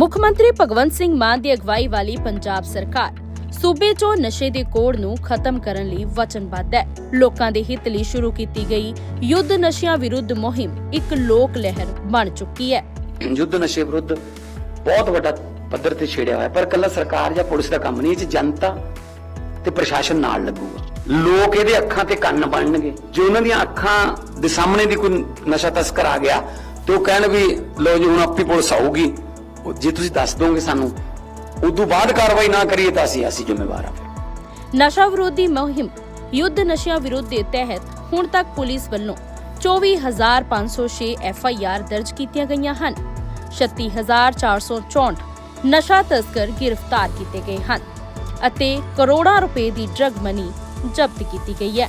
ਮੁੱਖ ਮੰਤਰੀ ਭਗਵੰਤ ਸਿੰਘ ਮਾਨ ਦੀ ਅਗਵਾਈ ਵਾਲੀ ਪੰਜਾਬ ਸਰਕਾਰ ਸੂਬੇ 'ਚੋਂ ਨਸ਼ੇ ਦੇ ਕੋੜ ਨੂੰ ਖਤਮ ਕਰਨ ਲਈ ਵਚਨਬੱਧ ਹੈ। ਲੋਕਾਂ ਦੇ ਹਿੱਤ ਲਈ ਸ਼ੁਰੂ ਕੀਤੀ ਗਈ ਯੁੱਧ ਨਸ਼ਿਆਂ ਵਿਰੁੱਧ ਮੁਹਿੰਮ ਇੱਕ ਲੋਕ ਲਹਿਰ ਬਣ ਚੁੱਕੀ ਹੈ। ਯੁੱਧ ਨਸ਼ੇ ਵਿਰੁੱਧ ਬਹੁਤ ਵੱਡਾ ਪੱਧਰ ਤੇ ਛੇੜਿਆ ਹੋਇਆ, ਪਰ ਕੱਲਾ ਸਰਕਾਰ ਜਾਂ ਪੁਲਿਸ ਦਾ ਕੰਮ ਨਹੀਂ, ਇਹ ਜਨਤਾ ਤੇ ਪ੍ਰਸ਼ਾਸਨ ਨਾਲ ਲੱਗੂਗਾ। ਲੋਕ ਇਹਦੇ ਅੱਖਾਂ ਤੇ ਕੰਨ ਬਣਨਗੇ। ਜੇ ਉਹਨਾਂ ਦੀਆਂ ਅੱਖਾਂ ਦੇ ਸਾਹਮਣੇ ਦੀ ਕੋਈ ਨਸ਼ਾ ਤਸਕਰ ਆ ਗਿਆ, ਤੇ ਉਹ ਕਹਿਣ ਵੀ ਲੋ ਜੀ, ਹੁਣ ਆਪੀ ਪੁਲਿਸ ਆਊਗੀ। ਜੇ ਤੁਸੀਂ ਦੱਸ ਦੋਗੇ ਸਾਨੂੰ, ਉਦੋਂ ਬਾਅਦ ਕਾਰਵਾਈ ਨਾ ਕਰੀਏ ਤਾਂ ਅਸੀਂ ਅਸੀਂ ਜ਼ਿੰਮੇਵਾਰ ਹਾਂ। ਨਸ਼ਾ ਵਿਰੋਧੀ ਮੁਹਿੰਮ, ਯੁੱਧ ਨਸ਼ਿਆਂ ਵਿਰੁੱਧ ਦੇ ਤਹਿਤ ਹੁਣ ਤੱਕ ਪੁਲਿਸ ਵੱਲੋਂ 24506 ਐਫਆਈਆਰ ਦਰਜ ਕੀਤੀਆਂ ਗਈਆਂ ਹਨ। 36464 ਨਸ਼ਾ ਤਸਕਰ ਗ੍ਰਿਫਤਾਰ ਕੀਤੇ ਗਏ ਹਨ ਅਤੇ ਕਰੋੜਾਂ ਰੁਪਏ ਦੀ ਡਰਗ ਮਨੀ ਜ਼ਬਤ ਕੀਤੀ ਗਈ ਹੈ।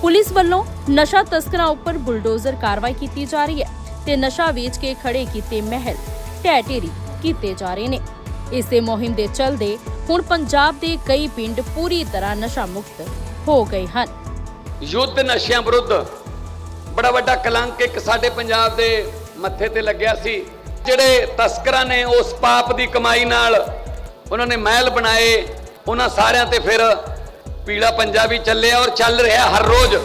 ਪੁਲਿਸ ਵੱਲੋਂ ਨਸ਼ਾ ਤਸਕਰਾਂ ਉੱਪਰ ਬੁਲਡੋਜ਼ਰ ਕਾਰਵਾਈ ਕੀਤੀ ਜਾ ਰਹੀ ਹੈ ਤੇ ਨਸ਼ਾ ਵੇਚ ਕੇ ਖੜੇ ਕੀਤੇ ਮਹਿਲ ਢਹਿ ਢੇਰੀ ਕੀਤੇ ਜਾ ਰਹੇ ਨੇ। ਇਸੇ ਮੁਹਿੰਮ ਦੇ ਚਲਦੇ ਹੁਣ ਪੰਜਾਬ ਦੇ ਕਈ ਪਿੰਡ ਪੂਰੀ ਤਰ੍ਹਾਂ ਨਸ਼ਾ ਮੁਕਤ ਹੋ ਗਏ ਹਨ। ਯੁੱਧ ਨਸ਼ਿਆਂ ਵਿਰੁੱਧ ਬੜਾ ਵੱਡਾ ਕਲੰਕ ਇੱਕ ਸਾਡੇ ਪੰਜਾਬ ਦੇ ਮੱਥੇ ਤੇ ਲੱਗਿਆ ਸੀ। ਜਿਹੜੇ ਤਸਕਰਾਂ ਨੇ ਉਸ ਪਾਪ ਦੀ ਕਮਾਈ ਨਾਲ ਉਹਨਾਂ ਨੇ ਮਹਿਲ ਬਣਾਏ, ਉਹਨਾਂ ਸਾਰਿਆਂ ਤੇ ਫਿਰ ਪੀਲਾ ਪੰਜਾਬੀ ਚੱਲਿਆ ਔਰ ਚੱਲ ਰਿਹਾ ਹਰ ਰੋਜ਼।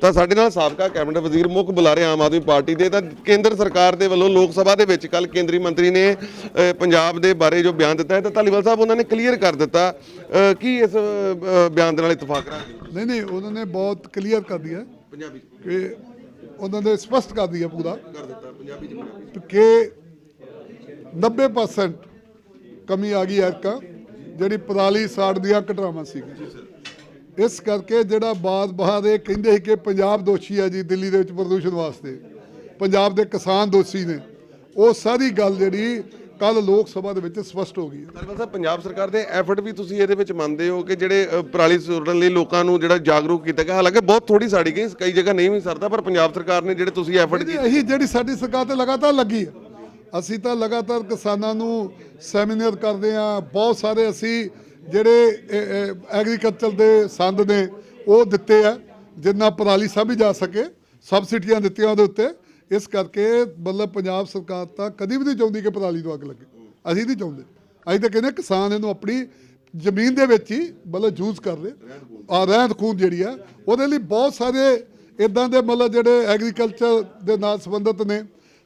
ਤਾਂ ਸਾਡੇ ਨਾਲ ਸਾਬਕਾ ਕੈਬਨਿਟ ਵਜ਼ੀਰ ਮੁੱਖ ਬੁਲਾਰੇ ਆਮ ਆਦਮੀ ਪਾਰਟੀ ਦੇ। ਤਾਂ ਕੇਂਦਰ ਸਰਕਾਰ ਦੇ ਵੱਲੋਂ ਲੋਕ ਸਭਾ ਦੇ ਵਿੱਚ ਕੱਲ ਕੇਂਦਰੀ ਮੰਤਰੀ ਨੇ ਪੰਜਾਬ ਦੇ ਬਾਰੇ ਜੋ ਬਿਆਨ ਦਿੱਤਾ ਹੈ ਤਾਂ ਧਾਲੀਵਾਲ ਸਾਹਿਬ ਉਹਨਾਂ ਨੇ ਕਲੀਅਰ ਕਰ ਦਿੱਤਾ। ਕੀ ਇਸ ਬਿਆਨ ਦੇ ਨਾਲ ਇਤਫਾਕ ਰੱਖਦੇ ਨਹੀਂ ਨਹੀਂ ਉਹਨਾਂ ਨੇ ਬਹੁਤ ਕਲੀਅਰ ਕਰ ਦਿਆ ਪੰਜਾਬੀ ਕਿ ਉਹਨਾਂ ਨੇ ਸਪਸ਼ਟ ਕਰ ਦਿਆ ਪੂਰਾ। ਕਰ ਦਿੱਤਾ ਪੰਜਾਬੀ ਚ ਕਿ। 90% ਕਮੀ ਆ ਗਈ ਐਤਕਾਂ ਜਿਹੜੀ ਪਰਾਲੀ ਸਾੜ ਦੀਆਂ ਘਟਨਾਵਾਂ ਸੀ ਇਸ ਕਰਕੇ ਜਿਹੜਾ ਬਾਦ ਬਾਦ ਇਹ ਕਹਿੰਦੇ ਸੀ ਕਿ ਪੰਜਾਬ ਦੋਸ਼ੀ ਹੈ ਜੀ ਦਿੱਲੀ ਦੇ ਵਿੱਚ ਪ੍ਰਦੂਸ਼ਣ ਵਾਸਤੇ। ਪੰਜਾਬ ਦੇ ਕਿਸਾਨ ਦੋਸ਼ੀ ਨੇ। ਉਹ ਸਾਰੀ ਗੱਲ ਜਿਹੜੀ ਕੱਲ ਲੋਕ ਸਭਾ ਦੇ ਵਿੱਚ ਸਪਸ਼ਟ ਹੋ ਗਈ ਹੈ। ਧਾਲੀਵਾਲ ਸਾਹਿਬ ਪੰਜਾਬ ਸਰਕਾਰ ਦੇ ਐਫਰਟ ਵੀ ਤੁਸੀਂ ਇਹਦੇ ਵਿੱਚ ਮੰਨਦੇ ਹੋ ਕਿ ਜਿਹੜੇ ਪਰਾਲੀ ਸੁਰਣ ਲਈ ਲੋਕਾਂ ਨੂੰ ਜਿਹੜਾ ਜਾਗਰੂਕ ਕੀਤਾ ਗਿਆ? ਹਾਲਾਂਕਿ ਬਹੁਤ ਥੋੜੀ ਸਾੜੀ ਗਈ ਕਈ ਜਗ੍ਹਾ ਨਹੀਂ ਵੀ ਸਰਦਾ ਪਰ ਪੰਜਾਬ ਸਰਕਾਰ ਨੇ ਜਿਹੜੇ ਤੁਸੀਂ ਐਫਰਟ ਕੀਤੇ ਇਹੀ ਜਿਹੜੀ ਸਾਡੀ ਸਰਕਾਰ ਤੇ ਲਗਾਤਾਰ ਲੱਗੀ ਹੈ। ਅਸੀਂ ਤਾਂ ਲਗਾਤਾਰ ਕਿਸਾਨਾਂ ਨੂੰ ਸੈਮੀਨਾਰ ਕਰਦੇ ਆ ਬਹੁਤ ਸਾਰੇ ਅਸੀਂ ਜਿਹੜੇ ਐਗਰੀਕਲਚਰ ਦੇ ਸੰਦ ਨੇ, ਉਹ ਦਿੱਤੇ ਆ, ਜਿੰਨਾ ਪਰਾਲੀ ਸਾਂਭੀ ਜਾ ਸਕੇ ਸਬਸਿਡੀਆਂ ਦਿੱਤੀਆਂ ਉਹਦੇ ਉੱਤੇ। ਇਸ ਕਰਕੇ ਮਤਲਬ ਪੰਜਾਬ ਸਰਕਾਰ ਤਾਂ ਕਦੀ ਵੀ ਨਹੀਂ ਚਾਹੁੰਦੀ ਕਿ ਪਰਾਲੀ ਨੂੰ ਅੱਗ ਲੱਗੇ। ਅਸੀਂ ਨਹੀਂ ਚਾਹੁੰਦੇ। ਅਸੀਂ ਤਾਂ ਕਹਿੰਦੇ ਕਿਸਾਨ ਇਹਨੂੰ ਆਪਣੀ ਜ਼ਮੀਨ ਦੇ ਵਿੱਚ ਹੀ ਮਤਲਬ ਯੂਜ਼ ਕਰ ਰਹੇ। ਆ ਰਹਿੰਦ ਖੂਨ ਜਿਹੜੀ ਆ, ਉਹਦੇ ਲਈ ਬਹੁਤ ਸਾਰੇ ਇਦਾਂ ਦੇ ਮਤਲਬ ਜਿਹੜੇ ਐਗਰੀਕਲਚਰ ਦੇ ਨਾਲ ਸੰਬੰਧਿਤ ਨੇ।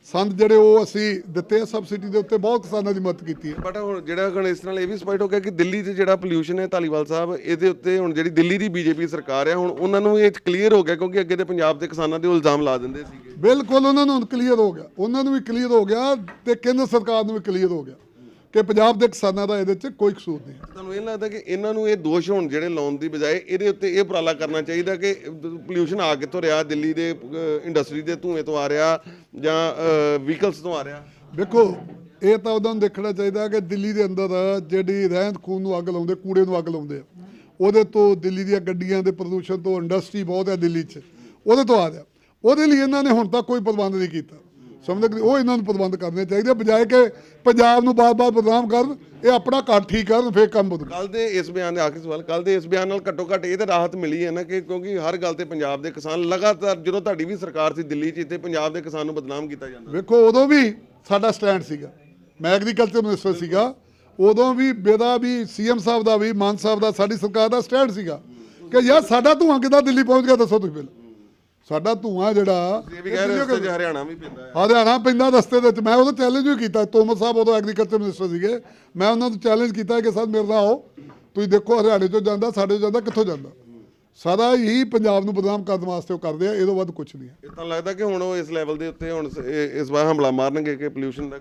ਸੰਦ ਜਿਹੜੇ ਉਹ ਅਸੀਂ ਦਿੱਤੇ ਆ ਸਬਸਿਡੀ ਦੇ ਉੱਤੇ ਬਹੁਤ ਕਿਸਾਨਾਂ ਦੀ ਮਦਦ ਕੀਤੀ ਹੈ। ਬਟ ਹੁਣ ਜਿਹੜਾ ਹੁਣ ਇਸ ਨਾਲ ਇਹ ਵੀ ਸਪਸ਼ਟ ਹੋ ਗਿਆ ਕਿ ਦਿੱਲੀ 'ਚ ਜਿਹੜਾ ਪੋਲਿਊਸ਼ਨ ਹੈ ਧਾਲੀਵਾਲ ਸਾਹਿਬ ਇਹਦੇ ਉੱਤੇ ਹੁਣ ਜਿਹੜੀ ਦਿੱਲੀ ਦੀ ਬੀਜੇਪੀ ਸਰਕਾਰ ਹੈ ਹੁਣ ਉਹਨਾਂ ਨੂੰ ਇਹ ਕਲੀਅਰ ਹੋ ਗਿਆ ਕਿਉਂਕਿ ਅੱਗੇ ਤੇ ਪੰਜਾਬ ਦੇ ਕਿਸਾਨਾਂ ਦੇ ਇਲਜ਼ਾਮ ਲਾ ਦਿੰਦੇ ਸੀਗੇ। ਬਿਲਕੁਲ ਉਹਨਾਂ ਨੂੰ ਕਲੀਅਰ ਹੋ ਗਿਆ। ਉਹਨਾਂ ਨੂੰ ਵੀ ਕਲੀਅਰ ਹੋ ਗਿਆ ਤੇ ਕੇਂਦਰ ਸਰਕਾਰ ਨੂੰ ਵੀ ਕਲੀਅਰ ਹੋ ਗਿਆ। ਕਿ ਪੰਜਾਬ ਦੇ ਕਿਸਾਨਾਂ ਦਾ ਇਹਦੇ 'ਚ ਕੋਈ ਕਸੂਰ ਨਹੀਂ। ਤੁਹਾਨੂੰ ਇਹ ਲੱਗਦਾ ਕਿ ਇਹਨਾਂ ਨੂੰ ਇਹ ਦੋਸ਼ ਹੁਣ ਜਿਹੜੇ ਲਾਉਣ ਦੀ ਬਜਾਏ ਇਹਦੇ ਉੱਤੇ ਇਹ ਉਪਰਾਲਾ ਕਰਨਾ ਚਾਹੀਦਾ ਕਿ ਪੋਲਿਊਸ਼ਨ ਆ ਕਿੱਥੋਂ ਰਿਹਾ ਦਿੱਲੀ ਦੇ ਇੰਡਸਟਰੀ ਦੇ ਧੂਏ ਤੋਂ ਆ ਰਿਹਾ ਜਾਂ ਵਹੀਕਲਸ ਤੋਂ ਆ ਰਿਹਾ? ਵੇਖੋ ਇਹ ਤਾਂ ਉਹਨਾਂ ਨੂੰ ਦੇਖਣਾ ਚਾਹੀਦਾ ਕਿ ਦਿੱਲੀ ਦੇ ਅੰਦਰ ਜਿਹੜੀ ਰਹਿੰਦ ਖੂਨ ਨੂੰ ਅੱਗ ਲਾਉਂਦੇ ਕੂੜੇ ਨੂੰ ਅੱਗ ਲਾਉਂਦੇ ਆ। ਉਹਦੇ ਤੋਂ ਦਿੱਲੀ ਦੀਆਂ ਗੱਡੀਆਂ ਦੇ ਪ੍ਰਦੂਸ਼ਣ ਤੋਂ ਇੰਡਸਟਰੀ ਬਹੁਤ ਹੈ ਦਿੱਲੀ 'ਚ। ਉਹਦੇ ਤੋਂ ਆ ਰਿਹਾ। ਉਹਦੇ ਲਈ ਇਹਨਾਂ ਨੇ ਹੁਣ ਤੱਕ ਕੋਈ ਪ੍ਰਬੰਧ ਨਹੀਂ ਕੀਤਾ। ਸਮਝਦੇ ਕਿ ਉਹ ਇਹਨਾਂ ਨੂੰ ਪ੍ਰਬੰਧ ਕਰਨੇ ਚਾਹੀਦੇ ਬਜਾਏ ਕਿ ਪੰਜਾਬ ਨੂੰ ਬਾਰ-ਬਾਰ ਬਦਨਾਮ ਕਰਨ ਇਹ ਆਪਣਾ ਘਰ ਠੀਕ ਕਰਨ ਫੇਰ ਕੰਮ ਬਦਲ ਕੱਲ ਦੇ ਇਸ ਬਿਆਨ ਦੇ ਆਖਿਰ ਸਵਾਲ ਕੱਲ ਦੇ ਇਸ ਬਿਆਨ ਨਾਲ ਘੱਟੋ ਘੱਟ ਇਹ ਤਾਂ ਰਾਹਤ ਮਿਲੀ ਹੈ ਨਾ ਕਿ ਕਿਉਂਕਿ ਹਰ ਗੱਲ ਤੇ ਪੰਜਾਬ ਦੇ ਕਿਸਾਨ ਲਗਾਤਾਰ ਜਦੋਂ ਤੁਹਾਡੀ ਵੀ ਸਰਕਾਰ ਸੀ ਦਿੱਲੀ 'ਚ ਇੱਥੇ ਪੰਜਾਬ ਦੇ ਕਿਸਾਨ ਨੂੰ ਬਦਨਾਮ ਕੀਤਾ ਜਾਂਦਾ ਵੇਖੋ ਉਦੋਂ ਵੀ ਸਾਡਾ ਸਟੈਂਡ ਸੀਗਾ। ਮੈਂ ਐਗਰੀਕਲਚਰ ਮਿਨਿਸਟਰ ਸੀਗਾ। ਉਦੋਂ ਵੀ ਮੇਰਾ ਵੀ ਸੀਐਮ ਸਾਹਿਬ ਦਾ ਵੀ ਮਾਨ ਸਾਹਿਬ ਦਾ ਸਾਡੀ ਸਰਕਾਰ ਦਾ ਸਟੈਂਡ ਸੀਗਾ। ਕਿ ਯਾਰ ਸਾਡਾ ਧੂਆਂ ਕਿੱਦਾਂ ਦਿੱਲੀ ਪਹੁੰਚ ਗਿਆ ਦੱਸੋ ਤੁਸੀਂ ਪਹਿਲਾਂ। ਸਾਡਾ ਧੂਆਂ ਜਿਹੜਾ ਇਹ ਵੀ ਕਹਿ ਰਹੇ ਰਸਤੇ 'ਚ ਹਰਿਆਣਾ ਵੀ ਪੈਂਦਾ ਹੈ। ਹਰਿਆਣਾ ਪੈਂਦਾ ਰਸਤੇ ਦੇ ਵਿੱਚ। ਮੈਂ ਉਦੋਂ ਚੈਲੰਜ ਵੀ ਕੀਤਾ। ਤੋਮਰ ਸਾਹਿਬ ਉਦੋਂ ਐਗਰੀਕਲਚਰ ਮਿਨਿਸਟਰ ਸੀਗੇ। ਮੈਂ ਉਹਨਾਂ ਨੂੰ ਚੈਲੰਜ ਕੀਤਾ ਕਿ ਸਰ ਮੇਰੇ ਨਾਲ ਆਓ। ਤੁਸੀਂ ਦੇਖੋ ਹਰਿਆਣੇ ਤੋਂ ਜਾਂਦਾ ਸਾਡੇ ਤੋਂ ਜਾਂਦਾ ਕਿੱਥੋਂ ਜਾਂਦਾ। ਸਾਰਾ ਹੀ ਪੰਜਾਬ ਨੂੰ ਬਦਨਾਮ ਕਰਨ ਵਾਸਤੇ ਉਹ ਕਰਦੇ ਆ। ਇਹਦੋਂ ਵੱਧ ਕੁਝ ਨਹੀਂ ਹੈ। ਇਹ ਤਾਂ ਲੱਗਦਾ ਕਿ ਹੁਣ ਉਹ ਇਸ ਲੈਵਲ ਦੇ ਉੱਤੇ ਹੁਣ ਸ- ਇਹ- ਇਸ ਵਾਰ ਹਮਲਾ ਮਾਰਨਗੇ ਕਿ ਪੋਲਿਊਸ਼ਨ ਦਾ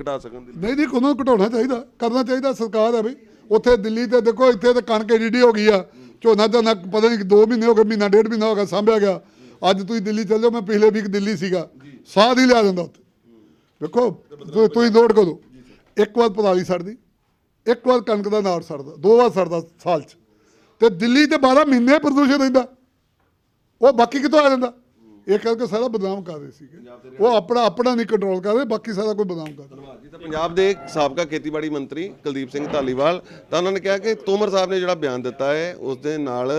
ਘਟਾ ਸਕਣ ਦੀ। ਨਹੀਂ ਨਹੀਂ ਉਹਨਾਂ ਨੂੰ ਘਟਾਉਣਾ ਚਾਹੀਦਾ। ਕਰਨਾ ਚਾਹੀਦਾ। ਸਰਕਾਰ ਹੈ ਬਈ ਉੱਥੇ ਦਿੱਲੀ ਤੇ ਦੇਖੋ ਇੱਥੇ ਤੇ ਕਣਕ ਏਡੀ ਹੋ ਗਈ ਆ। ਝੋਨਾ ਝੋਨਾ ਪਤਾ ਨਹੀਂ 2 ਮਹੀਨੇ ਹੋ ਗਏ ਮਹੀਨਾ ਡੇਢ ਮਹੀਨਾ ਹੋ ਗਿਆ ਸਾਂਭਿਆ ਗਿਆ। ਅੱਜ ਤੁਸੀਂ ਦਿੱਲੀ ਚੱਲ ਜਾਓ ਮੈਂ ਪਿਛਲੇ ਵੀਕ ਦਿੱਲੀ ਸੀਗਾ। ਸਾਹ ਨਹੀਂ ਲਿਆ ਜਾਂਦਾ ਉੱਥੇ। ਵੇਖੋ ਤੁਸੀਂ ਨੋਟ ਕਰੋ। ਇੱਕ ਵਾਰ ਪਰਾਲੀ ਸੜਦੀ ਇੱਕ ਵਾਰ ਕਣਕ ਦਾ ਨਾੜ ਸੜਦਾ ਦੋ ਵਾਰ ਸੜਦਾ ਸਾਲ 'ਚ। ਤੇ ਦਿੱਲੀ ਤੇ 12 ਮਹੀਨੇ ਪ੍ਰਦੂਸ਼ਣ ਰਹਿੰਦਾ। ਉਹ ਬਾਕੀ ਕਿੱਥੋਂ ਆ ਜਾਂਦਾ? ਇਹ ਕਰਕੇ ਸਾਰਾ ਬਦਨਾਮ ਕਰ ਰਹੇ ਸੀਗੇ। ਉਹ ਆਪਣਾ ਆਪਣਾ ਨਹੀਂ ਕੰਟਰੋਲ ਕਰ ਰਹੇ ਬਾਕੀ ਸਾਰਾ ਕੋਈ ਬਦਨਾਮ ਕਰ ਰਿਹਾ। ਜੀ। ਤਾਂ ਪੰਜਾਬ ਦੇ ਸਾਬਕਾ ਖੇਤੀਬਾੜੀ ਮੰਤਰੀ ਕੁਲਦੀਪ ਸਿੰਘ ਧਾਲੀਵਾਲ ਤਾਂ ਉਹਨਾਂ ਨੇ ਕਿਹਾ ਕਿ ਤੋਮਰ ਸਾਹਿਬ ਨੇ ਜਿਹੜਾ ਬਿਆਨ ਦਿੱਤਾ ਹੈ ਉਸ ਦੇ ਨਾਲ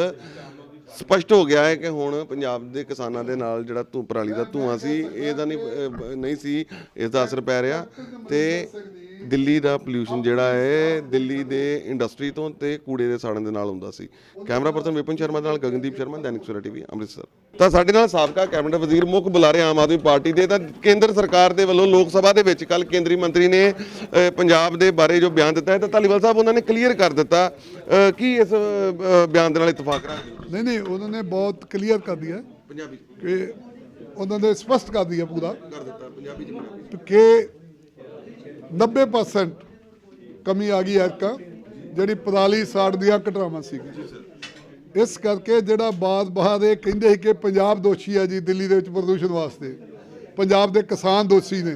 ਸਪਸ਼ਟ ਹੋ ਗਿਆ ਹੈ ਕਿ ਹੁਣ ਪੰਜਾਬ ਦੇ ਕਿਸਾਨਾਂ ਦੇ ਨਾਲ ਜਿਹੜਾ ਧੂੰ ਪਰਾਲੀ ਦਾ ਧੂਆਂ ਸੀ ਇਹਦਾ ਨਹੀਂ ਅਹ, ਨਹੀਂ ਸੀ ਇਸ ਦਾ ਅਸਰ ਪੈ ਰਿਹਾ ਤੇ ਦਿੱਲੀ ਦਾ ਪੋਲਿਊਸ਼ਨ ਜਿਹੜਾ ਹੈ ਦਿੱਲੀ ਦੇ ਇੰਡਸਟਰੀ ਤੋਂ ਤੇ ਕੂੜੇ ਦੇ ਸਾੜਨ ਦੇ ਨਾਲ ਹੁੰਦਾ ਸੀ। ਕੈਮਰਾ ਪਰਸਨ ਵਿਪਨ ਸ਼ਰਮਾ ਦੇ ਨਾਲ ਗਗਨਦੀਪ ਸ਼ਰਮਾ ਦੈਨਿਕ ਸਵੇਰਾ ਟੀਵੀ ਅੰਮ੍ਰਿਤਸਰ। ਤਾਂ ਸਾਡੇ ਨਾਲ ਸਾਬਕਾ ਕੈਬਨਿਟ ਵਜ਼ੀਰ ਮੁੱਖ ਬੁਲਾਰੇ ਆਮ ਆਦਮੀ ਪਾਰਟੀ ਦੇ ਤਾਂ ਕੇਂਦਰ ਸਰਕਾਰ ਦੇ ਵੱਲੋਂ ਲੋਕ ਸਭਾ ਦੇ ਵਿੱਚ ਕੱਲ ਕੇਂਦਰੀ ਮੰਤਰੀ ਨੇ ਪੰਜਾਬ ਦੇ ਬਾਰੇ ਜੋ ਬਿਆਨ ਦਿੱਤਾ ਹੈ ਤਾਂ ਧਾਲੀਵਾਲ ਸਾਹਿਬ ਉਹਨਾਂ ਨੇ ਕਲੀਅਰ ਕਰ ਦਿੱਤਾ। ਕੀ ਇਸ ਬਿਆਨ ਦੇ ਨਾਲ ਇਤਫਾਕ ਰੱਖਦੇ ਨਹੀਂ ਨਹੀਂ ਉਹਨਾਂ ਨੇ ਬਹੁਤ ਕਲੀਅਰ ਕਰ ਦਿਆ ਪੰਜਾਬੀ ਕਿ ਉਹਨਾਂ ਨੇ ਸਪਸ਼ਟ ਕਰ ਦਿਆ ਪੂਰਾ। ਕਰ ਦਿੱਤਾ ਪੰਜਾਬੀ ਚ ਕਿ 90% ਕਮੀ ਆ ਗਈ ਐਰਕਾ ਜਿਹੜੀ ਪਰਾਲੀ ਸਾੜ ਦੀਆਂ ਘਟਨਾਵਾਂ ਸੀ ਇਸ ਕਰਕੇ ਜਿਹੜਾ ਬਾਦ ਬਾਦ ਇਹ ਕਹਿੰਦੇ ਸੀ ਕਿ ਪੰਜਾਬ ਦੋਸ਼ੀ ਹੈ ਜੀ ਦਿੱਲੀ ਦੇ ਵਿੱਚ ਪ੍ਰਦੂਸ਼ਣ ਵਾਸਤੇ। ਪੰਜਾਬ ਦੇ ਕਿਸਾਨ ਦੋਸ਼ੀ ਨੇ।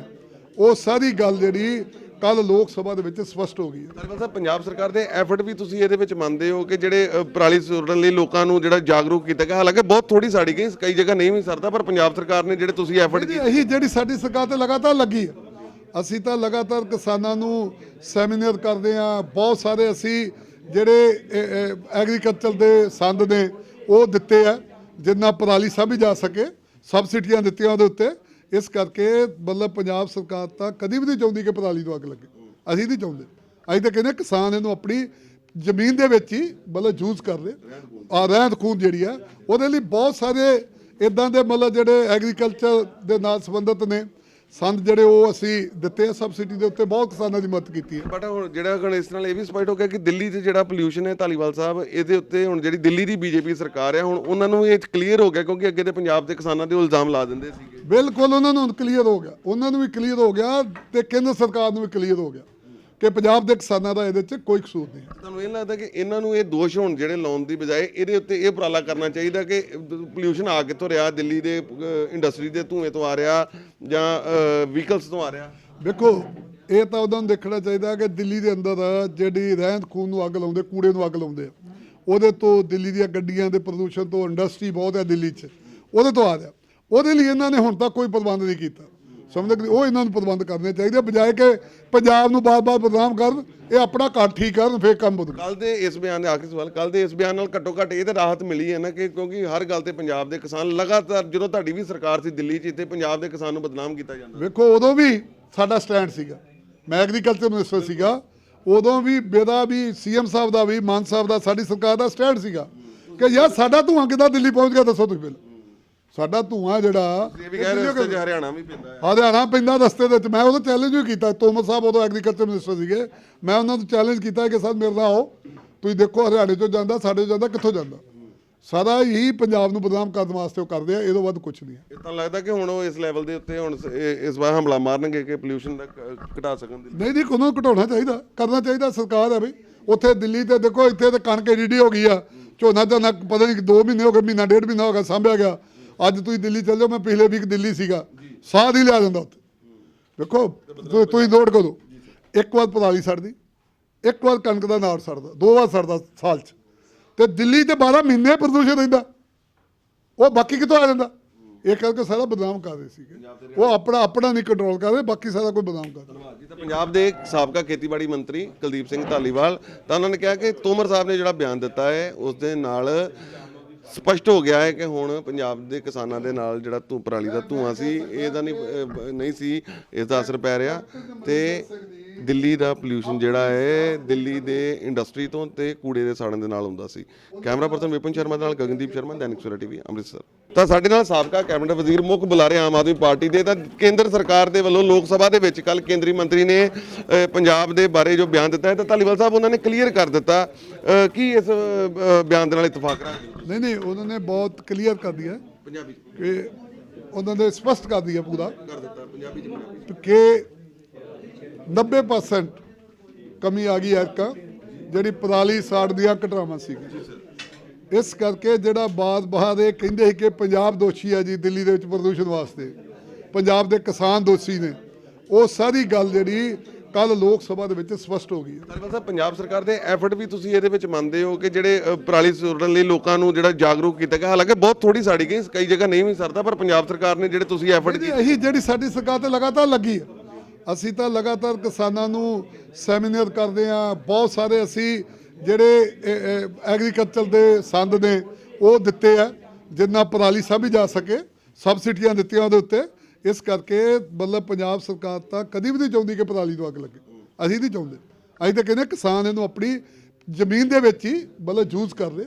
ਉਹ ਸਾਰੀ ਗੱਲ ਜਿਹੜੀ ਕੱਲ ਲੋਕ ਸਭਾ ਦੇ ਵਿੱਚ ਸਪਸ਼ਟ ਹੋ ਗਈ ਹੈ। ਧਾਲੀਵਾਲ ਸਾਹਿਬ ਪੰਜਾਬ ਸਰਕਾਰ ਦੇ ਐਫਰਟ ਵੀ ਤੁਸੀਂ ਇਹਦੇ ਵਿੱਚ ਮੰਨਦੇ ਹੋ ਕਿ ਜਿਹੜੇ ਪਰਾਲੀ ਸੁਰਣ ਲਈ ਲੋਕਾਂ ਨੂੰ ਜਿਹੜਾ ਜਾਗਰੂਕ ਕੀਤਾ ਗਿਆ। ਹਾਲਾਂਕਿ ਬਹੁਤ ਥੋੜੀ ਸਾੜੀ ਗਈ ਕਈ ਜਗ੍ਹਾ ਨਹੀਂ ਵੀ ਸਰਦਾ ਪਰ ਪੰਜਾਬ ਸਰਕਾਰ ਨੇ ਜਿਹੜੇ ਤੁਸੀਂ ਐਫਰਟ ਨਹੀਂ, ਇਹੀ ਜਿਹੜੀ ਸਾਡੀ ਸਰਕਾਰ ਤੇ ਲਗਾਤਾਰ ਲੱਗੀ ਹੈ। ਅਸੀਂ ਤਾਂ ਲਗਾਤਾਰ ਕਿਸਾਨਾਂ ਨੂੰ ਸੈਮੀਨਾਰ ਕਰਦੇ ਆ ਬਹੁਤ ਸਾਰੇ ਅਸੀਂ ਜਿਹੜੇ ਐਗਰੀਕਲਚਰ ਦੇ ਸੰਦ ਨੇ, ਉਹ ਦਿੱਤੇ ਆ, ਜਿੰਨਾ ਪਰਾਲੀ ਸਭ ਹੀ ਜਾ ਸਕੇ ਸਬਸਿਡੀਆਂ ਦਿੱਤੀਆਂ ਉਹਦੇ ਉੱਤੇ। ਇਸ ਕਰਕੇ ਮਤਲਬ ਪੰਜਾਬ ਸਰਕਾਰ ਤਾਂ ਕਦੀ ਵੀ ਨਹੀਂ ਚਾਹੁੰਦੀ ਕਿ ਪਰਾਲੀ ਨੂੰ ਅੱਗ ਲੱਗੇ। ਅਸੀਂ ਨਹੀਂ ਚਾਹੁੰਦੇ। ਅਸੀਂ ਤਾਂ ਕਹਿੰਦੇ ਕਿਸਾਨ ਇਹਨੂੰ ਆਪਣੀ ਜ਼ਮੀਨ ਦੇ ਵਿੱਚ ਹੀ ਮਤਲਬ ਯੂਜ਼ ਕਰ ਰਹੇ। ਆ ਰਹਿੰਦ ਖੂਨ ਜਿਹੜੀ ਆ, ਉਹਦੇ ਲਈ ਬਹੁਤ ਸਾਰੇ ਇਦਾਂ ਦੇ ਮਤਲਬ ਜਿਹੜੇ ਐਗਰੀਕਲਚਰ ਦੇ ਨਾਲ ਸੰਬੰਧਿਤ ਨੇ। ਸੰਦ ਜਿਹੜੇ ਉਹ ਅਸੀਂ ਦਿੱਤੇ ਆ ਸਬਸਿਡੀ ਦੇ ਉੱਤੇ ਬਹੁਤ ਕਿਸਾਨਾਂ ਦੀ ਮਦਦ ਕੀਤੀ ਹੈ। ਬਟ ਹੁਣ ਜਿਹੜਾ ਹੁਣ ਇਸ ਨਾਲ ਇਹ ਵੀ ਸਪਸ਼ਟ ਹੋ ਗਿਆ ਕਿ ਦਿੱਲੀ 'ਚ ਜਿਹੜਾ ਪੋਲਿਊਸ਼ਨ ਹੈ ਧਾਲੀਵਾਲ ਸਾਹਿਬ ਇਹਦੇ ਉੱਤੇ ਹੁਣ ਜਿਹੜੀ ਦਿੱਲੀ ਦੀ ਬੀਜੇਪੀ ਸਰਕਾਰ ਹੈ ਹੁਣ ਉਹਨਾਂ ਨੂੰ ਇਹ ਕਲੀਅਰ ਹੋ ਗਿਆ ਕਿਉਂਕਿ ਅੱਗੇ ਤੇ ਪੰਜਾਬ ਦੇ ਕਿਸਾਨਾਂ ਦੇ ਇਲਜ਼ਾਮ ਲਾ ਦਿੰਦੇ ਸੀਗੇ। ਬਿਲਕੁਲ ਉਹਨਾਂ ਨੂੰ ਕਲੀਅਰ ਹੋ ਗਿਆ। ਉਹਨਾਂ ਨੂੰ ਵੀ ਕਲੀਅਰ ਹੋ ਗਿਆ ਤੇ ਕੇਂਦਰ ਸਰਕਾਰ ਨੂੰ ਵੀ ਕਲੀਅਰ ਹੋ ਗਿਆ। ਕਿ ਪੰਜਾਬ ਦੇ ਕਿਸਾਨਾਂ ਦਾ ਇਹਦੇ 'ਚ ਕੋਈ ਕਸੂਰ ਨਹੀਂ ਤੁਹਾਨੂੰ ਇਹ ਲੱਗਦਾ ਕਿ ਇਹਨਾਂ ਨੂੰ ਇਹ ਦੋਸ਼ ਹੁਣ ਜਿਹੜੇ ਲਾਉਣ ਦੀ ਬਜਾਏ ਇਹਦੇ ਉੱਤੇ ਇਹ ਉਪਰਾਲਾ ਕਰਨਾ ਚਾਹੀਦਾ ਕਿ ਪੋਲਿਊਸ਼ਨ ਆ ਕਿੱਥੋਂ ਰਿਹਾ ਦਿੱਲੀ ਦੇ ਇੰਡਸਟਰੀ ਦੇ ਧੂਏ ਤੋਂ ਆ ਰਿਹਾ ਜਾਂ ਵਹੀਕਲਸ ਤੋਂ ਆ ਰਿਹਾ? ਵੇਖੋ ਇਹ ਤਾਂ ਉਹਨਾਂ ਨੂੰ ਦੇਖਣਾ ਚਾਹੀਦਾ ਕਿ ਦਿੱਲੀ ਦੇ ਅੰਦਰ ਜਿਹੜੀ ਰਹਿੰਦ ਖੂਨ ਨੂੰ ਅੱਗ ਲਾਉਂਦੇ ਕੂੜੇ ਨੂੰ ਅੱਗ ਲਾਉਂਦੇ ਆ। ਉਹਦੇ ਤੋਂ ਦਿੱਲੀ ਦੀਆਂ ਗੱਡੀਆਂ ਦੇ ਪ੍ਰਦੂਸ਼ਣ ਤੋਂ ਇੰਡਸਟਰੀ ਬਹੁਤ ਹੈ ਦਿੱਲੀ 'ਚ। ਉਹਦੇ ਤੋਂ ਆ ਰਿਹਾ। ਉਹਦੇ ਲਈ ਇਹਨਾਂ ਨੇ ਹੁਣ ਤੱਕ ਕੋਈ ਪ੍ਰਬੰਧ ਨਹੀਂ ਕੀਤਾ। ਸਮਝਦੇ ਕਿ ਉਹ ਇਹਨਾਂ ਨੂੰ ਪ੍ਰਬੰਧ ਕਰਨੇ ਚਾਹੀਦੇ ਬਜਾਏ ਕਿ ਪੰਜਾਬ ਨੂੰ ਬਾਰ-ਬਾਰ ਬਦਨਾਮ ਕਰਨ ਇਹ ਆਪਣਾ ਘਰ ਠੀਕ ਕਰਨ ਫੇਰ ਕੰਮ ਬਦਲ ਕੱਲ ਦੇ ਇਸ ਬਿਆਨ ਦੇ ਆਖਰੀ ਸਵਾਲ ਕੱਲ ਦੇ ਇਸ ਬਿਆਨ ਨਾਲ ਘੱਟੋ ਘੱਟ ਇਹ ਤਾਂ ਰਾਹਤ ਮਿਲੀ ਹੈ ਨਾ ਕਿ ਕਿਉਂਕਿ ਹਰ ਗੱਲ ਤੇ ਪੰਜਾਬ ਦੇ ਕਿਸਾਨ ਲਗਾਤਾਰ ਜਦੋਂ ਤੁਹਾਡੀ ਵੀ ਸਰਕਾਰ ਸੀ ਦਿੱਲੀ 'ਚ ਇੱਥੇ ਪੰਜਾਬ ਦੇ ਕਿਸਾਨ ਨੂੰ ਬਦਨਾਮ ਕੀਤਾ ਜਾਂਦਾ। ਵੇਖੋ ਉਦੋਂ ਵੀ ਸਾਡਾ ਸਟੈਂਡ ਸੀਗਾ। ਮੈਂ ਐਗਰੀਕਲਚਰ ਮਿਨਿਸਟਰ ਸੀਗਾ। ਉਦੋਂ ਵੀ ਬੇਦਾ ਵੀ ਸੀਐਮ ਸਾਹਿਬ ਦਾ ਵੀ ਮਾਨ ਸਾਹਿਬ ਦਾ ਸਾਡੀ ਸਰਕਾਰ ਦਾ ਸਟੈਂਡ ਸੀਗਾ। ਕਿ ਯਾਰ ਸਾਡਾ ਧੂਆਂ ਕਿੱਦਾਂ ਦਿੱਲੀ ਪਹੁੰਚ ਗਿਆ ਦੱਸੋ ਤੁਸੀਂ ਪਹਿਲਾਂ। ਸਾਡਾ ਧੂਆਂ ਜਿਹੜਾ ਇਹ ਵੀ ਕਹਿ ਰਹੇ ਰਸਤੇ 'ਚ ਹਰਿਆਣਾ ਵੀ ਪੈਂਦਾ ਹੈ। ਹਰਿਆਣਾ ਪੈਂਦਾ ਰਸਤੇ ਦੇ ਵਿੱਚ। ਮੈਂ ਉਦੋਂ ਚੈਲੰਜ ਵੀ ਕੀਤਾ। ਤੋਮਰ ਸਾਹਿਬ ਉਦੋਂ ਐਗਰੀਕਲਚਰ ਮਿਨਿਸਟਰ ਸੀਗੇ। ਮੈਂ ਉਹਨਾਂ ਨੂੰ ਚੈਲੰਜ ਕੀਤਾ ਕਿ ਸਰ ਮੇਰੇ ਨਾਲ ਆਓ। ਤੁਸੀਂ ਦੇਖੋ ਹਰਿਆਣੇ ਤੋਂ ਜਾਂਦਾ ਸਾਡੇ ਤੋਂ ਜਾਂਦਾ ਕਿੱਥੋਂ ਜਾਂਦਾ। ਸਾਰਾ ਹੀ ਪੰਜਾਬ ਨੂੰ ਬਦਨਾਮ ਕਰਨ ਵਾਸਤੇ ਉਹ ਕਰਦੇ ਆ। ਇਹਦੋਂ ਵੱਧ ਕੁਝ ਨਹੀਂ ਹੈ। ਇਹ ਤਾਂ ਲੱਗਦਾ ਕਿ ਹੁਣ ਉਹ ਇਸ ਲੈਵਲ ਦੇ ਉੱਤੇ ਹੁਣ ਇਸ ਵਾਰ ਹਮਲਾ ਮਾਰਨਗੇ ਕਿ ਪੋਲਿਊਸ਼ਨ ਦਾ ਘਟਾ ਸਕਣ ਦੀ ਨਹੀਂ ਨਹੀਂ ਉਹਨਾਂ ਨੂੰ ਘਟਾਉਣਾ ਚਾਹੀਦਾ। ਕਰਨਾ ਚਾਹੀਦਾ। ਸਰਕਾਰ ਹੈ ਬਈ। ਉੱਥੇ ਦਿੱਲੀ ਤੇ ਦੇਖੋ ਇੱਥੇ ਤੇ ਕਣਕ ਏਡੀ ਹੋ ਗਈ ਆ। ਝੋਨਾ ਝੋਨਾ ਪਤਾ ਨਹੀਂ 2 ਮਹੀਨੇ ਹੋ ਗਏ ਮਹੀਨਾ ਡੇਢ ਮਹੀਨਾ ਹੋ ਗਿਆ ਸਾਂਭਿਆ ਗਿਆ। ਅੱਜ ਤੁਸੀਂ ਦਿੱਲੀ ਚੱਲ ਜਾਓ ਮੈਂ ਪਿਛਲੇ ਵੀਕ ਦਿੱਲੀ ਸੀਗਾ। ਸਾਹ ਨਹੀਂ ਲਿਆ ਜਾਂਦਾ ਉੱਥੇ। ਦੇਖੋ ਤੁਸੀਂ ਨੋਟ ਕਰੋ। ਇੱਕ ਵਾਰ ਪਰਾਲੀ ਸੜਦੀ ਇੱਕ ਵਾਰ ਕਣਕ ਦਾ ਨਾੜ ਸੜਦਾ ਦੋ ਵਾਰ ਸੜਦਾ ਸਾਲ 'ਚ। ਤੇ ਦਿੱਲੀ ਤੇ 12 ਮਹੀਨੇ ਪ੍ਰਦੂਸ਼ਣ ਰਹਿੰਦਾ। ਉਹ ਬਾਕੀ ਕਿੱਥੋਂ ਆ ਜਾਂਦਾ? ਇਹ ਕਰਕੇ ਸਾਰਾ ਬਦਨਾਮ ਕਰਦੇ ਸੀਗੇ। ਉਹ ਆਪਣਾ ਆਪਣਾ ਨਹੀਂ ਕੰਟਰੋਲ ਕਰਦੇ ਬਾਕੀ ਸਾਰਾ ਕੋਈ ਬਦਨਾਮ ਕਰਦਾ ਧੰਨਵਾਦ ਜੀ। ਤਾਂ ਪੰਜਾਬ ਦੇ ਸਾਬਕਾ ਖੇਤੀਬਾੜੀ ਮੰਤਰੀ ਕੁਲਦੀਪ ਸਿੰਘ ਧਾਲੀਵਾਲ ਤਾਂ ਉਹਨਾਂ ਨੇ ਕਿਹਾ ਕਿ ਤੋਮਰ ਸਾਹਿਬ ਨੇ ਜਿਹੜਾ ਬਿਆਨ ਦਿੱਤਾ ਹੈ ਉਸ ਦੇ ਨਾਲ ਸਪਸ਼ਟ ਹੋ ਗਿਆ ਹੈ ਕਿ ਹੁਣ ਪੰਜਾਬ ਦੇ ਕਿਸਾਨਾਂ ਦੇ ਨਾਲ ਜਿਹੜਾ ਧੂੰ ਪਰਾਲੀ ਦਾ ਧੂਆਂ ਸੀ ਇਹਦਾ ਨਹੀਂ ਅਹ, ਨਹੀਂ ਸੀ ਇਸ ਦਾ ਅਸਰ ਪੈ ਰਿਹਾ। ਤੇ ਦਿੱਲੀ ਦਾ ਪੋਲਿਊਸ਼ਨ ਜਿਹੜਾ ਹੈ ਦਿੱਲੀ ਦੇ ਇੰਡਸਟਰੀ ਤੋਂ ਤੇ ਕੂੜੇ ਦੇ ਸਾੜਨ ਦੇ ਨਾਲ ਹੁੰਦਾ ਸੀ। ਕੈਮਰਾ ਪਰਸਨ ਵਿਪਨ ਸ਼ਰਮਾ ਦੇ ਨਾਲ ਗਗਨਦੀਪ ਸ਼ਰਮਾ ਦੈਨਿਕ ਸਵੇਰਾ ਟੀਵੀ ਅੰਮ੍ਰਿਤਸਰ। ਤਾਂ ਸਾਡੇ ਨਾਲ ਸਾਬਕਾ ਕੈਬਨਿਟ ਵਜ਼ੀਰ ਮੁੱਖ ਬੁਲਾਰੇ ਆਮ ਆਦਮੀ ਪਾਰਟੀ ਦੇ ਤਾਂ ਕੇਂਦਰ ਸਰਕਾਰ ਦੇ ਵੱਲੋਂ ਲੋਕ ਸਭਾ ਦੇ ਵਿੱਚ ਕੱਲ ਕੇਂਦਰੀ ਮੰਤਰੀ ਨੇ ਅਹ, ਪੰਜਾਬ ਦੇ ਬਾਰੇ ਜੋ ਬਿਆਨ ਦਿੱਤਾ ਹੈ ਤਾਂ ਧਾਲੀਵਾਲ ਸਾਹਿਬ ਉਹਨਾਂ ਨੇ ਕਲੀਅਰ ਕਰ ਦਿੱਤਾ। ਅਹ, ਕੀ ਇਸ ਅਹ, ਬਿਆਨ ਦੇ ਨਾਲ ਇਤਫਾਕ ਰੱਖਦੇ ਨਹੀਂ ਨਹੀਂ ਉਹਨਾਂ ਨੇ ਬਹੁਤ ਕਲੀਅਰ ਕਰ ਦਿਆ ਪੰਜਾਬੀ ਕਿ ਉਹਨਾਂ ਨੇ ਸਪਸ਼ਟ ਕਰ ਦਿਆ ਪੂਰਾ। ਕਰ ਦਿੱਤਾ ਪੰਜਾਬੀ ਚ ਪੰਜਾਬੀ ਕਿ 90% ਕਮੀ ਆ ਗਈ ਐਰਕਾ ਜਿਹੜੀ ਪਰਾਲੀ ਸਾੜ ਦੀਆਂ ਘਟਨਾਵਾਂ ਸੀ। ਇਸ ਕਰਕੇ ਜਿਹੜਾ ਬਾਦ ਬਾਦ ਇਹ ਕਹਿੰਦੇ ਸੀ ਕਿ ਪੰਜਾਬ ਦੋਸ਼ੀ ਹੈ ਜੀ ਦਿੱਲੀ ਦੇ ਵਿੱਚ ਪ੍ਰਦੂਸ਼ਣ ਵਾਸਤੇ। ਪੰਜਾਬ ਦੇ ਕਿਸਾਨ ਦੋਸ਼ੀ ਨੇ। ਉਹ ਸਾਰੀ ਗੱਲ ਜਿਹੜੀ ਕੱਲ ਲੋਕ ਸਭਾ ਦੇ ਵਿੱਚ ਸਪਸ਼ਟ ਹੋ ਗਈ ਹੈ। ਧਾਲੀਵਾਲ ਸਾਹਿਬ ਪੰਜਾਬ ਸਰਕਾਰ ਦੇ ਐਫਰਟ ਵੀ ਤੁਸੀਂ ਇਹਦੇ ਵਿੱਚ ਮੰਨਦੇ ਹੋ ਕਿ ਜਿਹੜੇ ਅਹ, ਪਰਾਲੀ ਸੁਰਣ ਲਈ ਲੋਕਾਂ ਨੂੰ ਜਿਹੜਾ ਜਾਗਰੂਕ ਕੀਤਾ ਗਿਆ ਹਾਲਾਂਕਿ ਬਹੁਤ ਥੋੜੀ ਸਾੜੀ ਗਈ ਕਈ ਜਗ੍ਹਾ ਨਹੀਂ ਵੀ ਸਰਦਾ ਪਰ ਪੰਜਾਬ ਸਰਕਾਰ ਨੇ ਜਿਹੜੇ ਤੁਸੀਂ ਐਫਰਟ ਨਹੀਂ, ਇਹੀ ਜਿਹੜੀ ਸਾਡੀ ਸਰਕਾਰ ਤੇ ਲਗਾਤਾਰ ਲੱਗੀ ਹੈ। ਅਸੀਂ ਤਾਂ ਲਗਾਤਾਰ ਕਿਸਾਨਾਂ ਨੂੰ ਸੈਮੀਨਾਰ ਕਰਦੇ ਆ ਬਹੁਤ ਸਾਰੇ ਅਸੀਂ ਜਿਹੜੇ ਐਗਰੀਕਲਚਰ ਦੇ ਸੰਦ ਨੇ ਉਹ ਦਿੱਤੇ ਆ ਜਿੰਨਾ ਪਰਾਲੀ ਸਾਂਭੀ ਜਾ ਸਕੇ ਸਬਸਿਡੀਆਂ ਦਿੱਤੀਆਂ ਉਹਦੇ ਉੱਤੇ। ਇਸ ਕਰਕੇ ਮਤਲਬ ਪੰਜਾਬ ਸਰਕਾਰ ਤਾਂ ਕਦੀ ਵੀ ਨਹੀਂ ਚਾਹੁੰਦੀ ਕਿ ਪਰਾਲੀ ਨੂੰ ਅੱਗ ਲੱਗੇ। ਅਸੀਂ ਨਹੀਂ ਚਾਹੁੰਦੇ। ਅਸੀਂ ਤਾਂ ਕਹਿੰਦੇ ਕਿਸਾਨ ਇਹਨੂੰ ਆਪਣੀ ਜ਼ਮੀਨ ਦੇ ਵਿੱਚ ਹੀ ਮਤਲਬ ਯੂਜ਼ ਕਰ ਰਹੇ।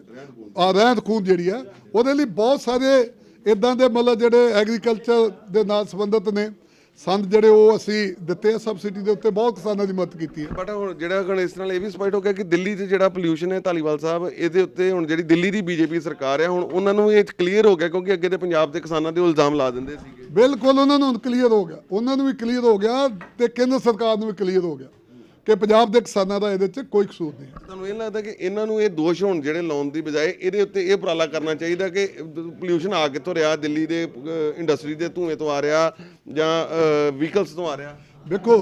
ਆ ਰਹਿੰਦ ਖੂਨ ਜਿਹੜੀ ਆ, ਉਹਦੇ ਲਈ ਬਹੁਤ ਸਾਰੇ ਇਦਾਂ ਦੇ ਮਤਲਬ ਜਿਹੜੇ ਐਗਰੀਕਲਚਰ ਦੇ ਨਾਲ ਸੰਬੰਧਿਤ ਨੇ। ਸੰਦ ਜਿਹੜੇ ਉਹ ਅਸੀਂ ਦਿੱਤੇ ਆ ਸਬਸਿਡੀ ਦੇ ਉੱਤੇ ਬਹੁਤ ਕਿਸਾਨਾਂ ਦੀ ਮਦਦ ਕੀਤੀ ਹੈ। ਬਟ ਹੁਣ ਜਿਹੜਾ ਹੁਣ ਇਸ ਨਾਲ ਇਹ ਵੀ ਸਪਸ਼ਟ ਹੋ ਗਿਆ ਕਿ ਦਿੱਲੀ 'ਚ ਜਿਹੜਾ ਪੋਲਿਊਸ਼ਨ ਹੈ ਧਾਲੀਵਾਲ ਸਾਹਿਬ ਇਹਦੇ ਉੱਤੇ ਹੁਣ ਜਿਹੜੀ ਦਿੱਲੀ ਦੀ ਬੀਜੇਪੀ ਸਰਕਾਰ ਹੈ ਹੁਣ ਉਹਨਾਂ ਨੂੰ ਇਹ ਕਲੀਅਰ ਹੋ ਗਿਆ ਕਿਉਂਕਿ ਅੱਗੇ ਤੇ ਪੰਜਾਬ ਦੇ ਕਿਸਾਨਾਂ ਦੇ ਇਲਜ਼ਾਮ ਲਾ ਦਿੰਦੇ ਸੀਗੇ। ਬਿਲਕੁਲ ਉਹਨਾਂ ਨੂੰ ਕਲੀਅਰ ਹੋ ਗਿਆ। ਉਹਨਾਂ ਨੂੰ ਵੀ ਕਲੀਅਰ ਹੋ ਗਿਆ ਤੇ ਕੇਂਦਰ ਸਰਕਾਰ ਨੂੰ ਵੀ ਕਲੀਅਰ ਹੋ ਗਿਆ। ਕਿ ਪੰਜਾਬ ਦੇ ਕਿਸਾਨਾਂ ਦਾ ਇਹਦੇ 'ਚ ਕੋਈ ਕਸੂਰ ਨਹੀਂ ਤੁਹਾਨੂੰ ਇਹ ਲੱਗਦਾ ਕਿ ਇਹਨਾਂ ਨੂੰ ਇਹ ਦੋਸ਼ ਹੁਣ ਜਿਹੜੇ ਲਾਉਣ ਦੀ ਬਜਾਏ ਇਹਦੇ ਉੱਤੇ ਇਹ ਉਪਰਾਲਾ ਕਰਨਾ ਚਾਹੀਦਾ ਕਿ ਪੋਲਿਊਸ਼ਨ ਆ ਕਿੱਥੋਂ ਰਿਹਾ ਦਿੱਲੀ ਦੇ ਇੰਡਸਟਰੀ ਦੇ ਧੂਏ ਤੋਂ ਆ ਰਿਹਾ ਜਾਂ ਵਹੀਕਲਸ ਤੋਂ ਆ ਰਿਹਾ? ਦੇਖੋ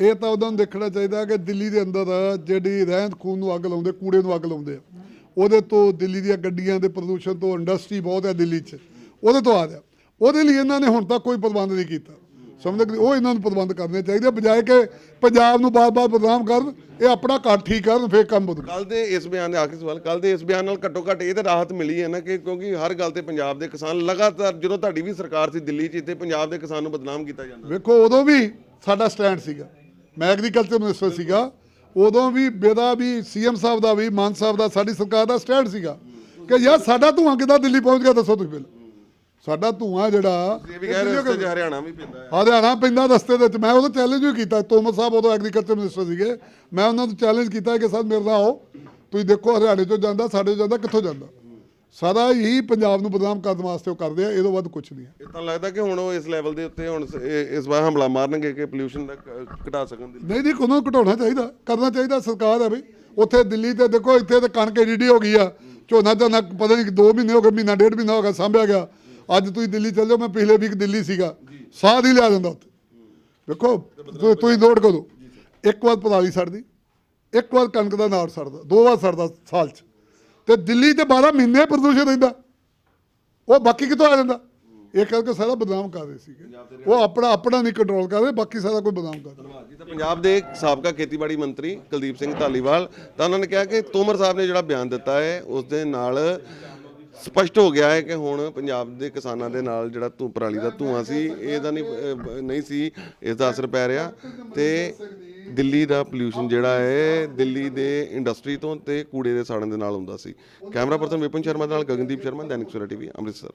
ਇਹ ਤਾਂ ਉਹਨਾਂ ਨੂੰ ਦੇਖਣਾ ਚਾਹੀਦਾ ਕਿ ਦਿੱਲੀ ਦੇ ਅੰਦਰ ਜਿਹੜੀ ਰਹਿੰਦ ਖੂਨ ਨੂੰ ਅੱਗ ਲਾਉਂਦੇ ਕੂੜੇ ਨੂੰ ਅੱਗ ਲਾਉਂਦੇ ਆ ਉਹਦੇ ਤੋਂ ਦਿੱਲੀ ਦੀਆਂ ਗੱਡੀਆਂ ਦੇ ਪ੍ਰਦੂਸ਼ਣ ਤੋਂ ਇੰਡਸਟਰੀ ਬਹੁਤ ਹੈ ਦਿੱਲੀ 'ਚ ਉਹਦੇ ਤੋਂ ਆ ਰਿਹਾ। ਉਹਦੇ ਲਈ ਇਹਨਾਂ ਨੇ ਹੁਣ ਤੱਕ ਕੋਈ ਪ੍ਰਬੰਧ ਨਹੀਂ ਕੀਤਾ। ਸਮਝਦੇ ਕਿ ਉਹ ਇਹਨਾਂ ਨੂੰ ਪ੍ਰਬੰਧ ਕਰਨੇ ਚਾਹੀਦੇ ਆ, ਬਜਾਏ ਕਿ ਪੰਜਾਬ ਨੂੰ ਬਾਰ-ਬਾਰ ਬਦਨਾਮ ਕਰਨ ਇਹ ਆਪਣਾ ਘਰ ਠੀਕ ਕਰਨ ਫੇਰ ਕੰਮ ਬਦਲੂ। ਕੱਲ ਦੇ ਇਸ ਬਿਆਨ ਦੇ ਆਖਰੀ ਸਵਾਲ ਕੱਲ ਦੇ ਇਸ ਬਿਆਨ ਨਾਲ ਘੱਟੋ ਘੱਟ ਇਹ ਤਾਂ ਰਾਹਤ ਮਿਲੀ ਹੈ ਨਾ ਕਿ ਕਿਉਂਕਿ ਹਰ ਗੱਲ ਤੇ ਪੰਜਾਬ ਦੇ ਕਿਸਾਨ ਲਗਾਤਾਰ ਜਦੋਂ ਤੁਹਾਡੀ ਵੀ ਸਰਕਾਰ ਸੀ ਦਿੱਲੀ 'ਚ ਇੱਥੇ ਪੰਜਾਬ ਦੇ ਕਿਸਾਨ ਨੂੰ ਬਦਨਾਮ ਕੀਤਾ ਜਾਂਦਾ ਵੇਖੋ ਉਦੋਂ ਵੀ ਸਾਡਾ ਸਟੈਂਡ ਸੀਗਾ। ਮੈਂ ਐਗਰੀਕਲਚਰ ਮਿਨਿਸਟਰ ਸੀਗਾ। ਉਦੋਂ ਵੀ ਮੇਰਾ ਵੀ ਸੀਐਮ ਸਾਹਿਬ ਦਾ ਵੀ ਮਾਨ ਸਾਹਿਬ ਦਾ ਸਾਡੀ ਸਰਕਾਰ ਦਾ ਸਟੈਂਡ ਸੀਗਾ। ਕਿ ਯਾਰ ਸਾਡਾ ਧੂਆਂ ਕਿੱਦਾਂ ਦਿੱਲੀ ਪਹੁੰਚ ਗਿਆ ਦੱਸੋ ਤੁਸੀਂ ਪਹਿਲਾਂ। ਸਾਡਾ ਧੂਆਂ ਜਿਹੜਾ ਇਹ ਵੀ ਕਹਿ ਰਹੇ ਰਸਤੇ 'ਚ ਹਰਿਆਣਾ ਵੀ ਪੈਂਦਾ ਹੈ ਹਰਿਆਣਾ ਪੈਂਦਾ ਰਸਤੇ ਦੇ ਵਿੱਚ। ਮੈਂ ਉਹਦਾ ਚੈਲੰਜ ਵੀ ਕੀਤਾ ਤੋਮਰ ਸਾਹਿਬ ਉਦੋਂ ਐਗਰੀਕਲਚਰ ਮਿਨਿਸਟਰ ਸੀਗੇ। ਮੈਂ ਉਹਨਾਂ ਨੂੰ ਚੈਲੰਜ ਕੀਤਾ ਕਿ ਸਰ ਮੇਰੇ ਨਾਲ ਆਓ ਤੁਸੀਂ ਦੇਖੋ ਹਰਿਆਣੇ ਤੋਂ ਜਾਂਦਾ ਸਾਡੇ ਜਾਂਦਾ ਕਿੱਥੋਂ ਜਾਂਦਾ। ਸਾਰਾ ਹੀ ਪੰਜਾਬ ਨੂੰ ਬਦਨਾਮ ਕਰਨ ਵਾਸਤੇ ਉਹ ਕਰਦੇ ਆ ਇਹ ਤੋਂ ਵੱਧ ਕੁਝ ਨਹੀਂ ਹੈ ਇਹ ਤਾਂ ਲੱਗਦਾ ਕਿ ਹੁਣ ਉਹ ਇਸ ਲੈਵਲ ਦੇ ਉੱਤੇ ਹੁਣ ਇਸ ਵਾਰ ਹਮਲਾ ਮਾਰਨਗੇ ਕਿ ਪੋਲਿਊਸ਼ਨ ਦਾ ਘਟਾ ਸਕਣ ਦੀ। ਨਹੀਂ ਨਹੀਂ ਕੋਨੋਂ ਘਟਾਉਣਾ ਚਾਹੀਦਾ ਕਰਨਾ ਚਾਹੀਦਾ ਸਰਕਾਰ ਹੈ ਬਈ ਉੱਥੇ ਦਿੱਲੀ ਤੇ ਦੇਖੋ ਇੱਥੇ ਤੇ ਕਣਕ ਏਡੀ ਹੋ ਗਈ ਆ। ਝੋਨਾ ਝੋਨਾ ਪਤਾ ਨਹੀਂ 2 ਮਹੀਨੇ ਹੋ ਗਏ ਮਹੀਨਾ ਡੇਢ ਮਹੀਨਾ ਹੋ ਗਿਆ ਸਾਂਭਿਆ ਗਿਆ। ਅੱਜ ਤੁਸੀਂ ਦਿੱਲੀ ਚੱਲ ਜਾਓ ਮੈਂ ਪਿਛਲੇ ਵੀਕ ਦਿੱਲੀ ਸੀਗਾ। ਸਾਹ ਹੀ ਲਿਆ ਜਾਂਦਾ ਉੱਥੇ। ਵੇਖੋ ਤੁਸੀਂ ਨੋਟ ਕਰੋ। ਇੱਕ ਵਾਰ ਪਰਾਲੀ ਸੜਦੀ ਇੱਕ ਵਾਰ ਕਣਕ ਦਾ ਨਾੜ ਸੜਦਾ ਦੋ ਵਾਰ ਸੜਦਾ ਸਾਲ 'ਚ। ਤੇ ਦਿੱਲੀ ਤੇ 12 ਮਹੀਨੇ ਪ੍ਰਦੂਸ਼ਣ ਰਹਿੰਦਾ। ਉਹ ਬਾਕੀ ਕਿੱਥੋਂ ਆ ਜਾਂਦਾ? ਇਹ ਕਰਕੇ ਸਾਰਾ ਬਦਨਾਮ ਕਰ ਰਹੇ ਸੀਗੇ। ਉਹ ਆਪਣਾ ਆਪਣਾ ਨਹੀਂ ਕੰਟਰੋਲ ਕਰ ਰਹੇ ਬਾਕੀ ਸਾਰਾ ਕੋਈ ਬਦਨਾਮ ਕਰ ਰਿਹਾ। ਪੰਜਾਬ ਦੇ ਸਾਬਕਾ ਖੇਤੀਬਾੜੀ ਮੰਤਰੀ ਕੁਲਦੀਪ ਸਿੰਘ ਧਾਲੀਵਾਲ ਤਾਂ ਉਹਨਾਂ ਨੇ ਕਿਹਾ ਕਿ ਤੋਮਰ ਸਾਹਿਬ ਨੇ ਜਿਹੜਾ ਬਿਆਨ ਦਿੱਤਾ ਹੈ ਉਸ ਦੇ ਨਾਲ ਸਪਸ਼ਟ ਹੋ ਗਿਆ ਹੈ ਕਿ ਹੁਣ ਪੰਜਾਬ ਦੇ ਕਿਸਾਨਾਂ ਦੇ ਨਾਲ ਜਿਹੜਾ ਧੂ ਪਰਾਲੀ ਦਾ ਧੂਆਂ ਸੀ ਇਹਦਾ ਨਹੀਂ ਅਹ, ਨਹੀਂ ਸੀ ਇਸ ਦਾ ਅਸਰ ਪੈ ਰਿਹਾ ਤੇ ਦਿੱਲੀ ਦਾ ਪੋਲਿਊਸ਼ਨ ਜਿਹੜਾ ਹੈ ਦਿੱਲੀ ਦੇ ਇੰਡਸਟਰੀ ਤੋਂ ਤੇ ਕੂੜੇ ਦੇ ਸਾੜਨ ਦੇ ਨਾਲ ਹੁੰਦਾ ਸੀ। ਕੈਮਰਾ ਪਰਸਨ ਵਿਪਨ ਸ਼ਰਮਾ ਦੇ ਨਾਲ ਗਗਨਦੀਪ ਸ਼ਰਮਾ ਦੈਨਿਕ ਸਵੇਰਾ ਟੀਵੀ ਅੰਮ੍ਰਿਤਸਰ।